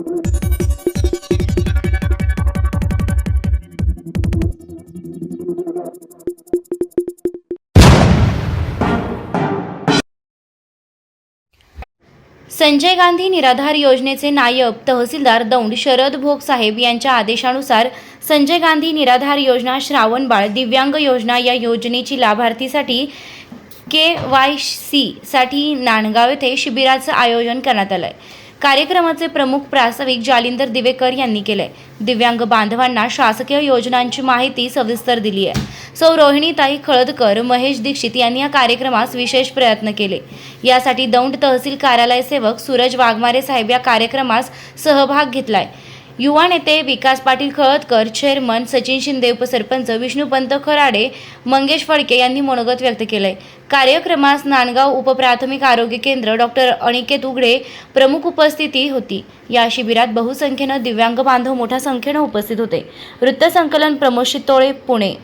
संजय गांधी निराधार योजनेचे नायब तहसीलदार दौंड शरद भोग साहेब यांच्या आदेशानुसार संजय गांधी निराधार योजना श्रावणबाळ दिव्यांग योजना या योजनेची लाभार्थीसाठी के वाय सी साठी नांदगाव येथे शिबिराचं आयोजन करण्यात आलंय. कार्यक्रमाचे प्रमुख प्रास्ताविक जालिंदर दिवेकर यांनी केले दिव्यांग बांधवांना शासकीय योजनांची माहिती सविस्तर दिली आहे सौ रोहिणीताई खळदकर महेश दीक्षित यांनी या कार्यक्रमास विशेष प्रयत्न केले. यासाठी दौंड तहसील कार्यालय सेवक सूरज वाघमारे साहेब या कार्यक्रमास सहभाग घेतलाय. युवा नेते विकास पाटील खळदकर चेअरमन सचिन शिंदे उपसरपंच विष्णुपंत खराडे मंगेश फडके यांनी मनोगत व्यक्त केलंय. कार्यक्रमास नांदगाव उपप्राथमिक आरोग्य केंद्र डॉक्टर अनिकेत उघडे प्रमुख उपस्थिती होती. या शिबिरात बहुसंख्येनं दिव्यांग बांधव मोठ्या संख्येनं उपस्थित होते. वृत्तसंकलन प्रमोद शितोळे पुणे.